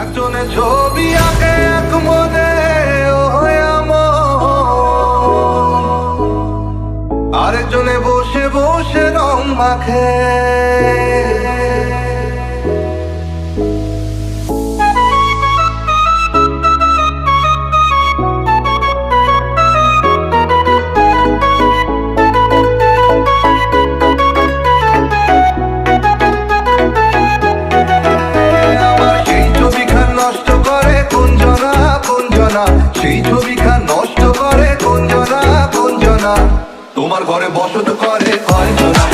একজনে ছবি আরেকজনে বসে বসে রং মাখে। কুঞ্জনা কুঞ্জনা সেই ছবিখা নষ্ট করে কুঞ্জনা কুঞ্জনা তোমার ঘরে বসত করে কয়জনা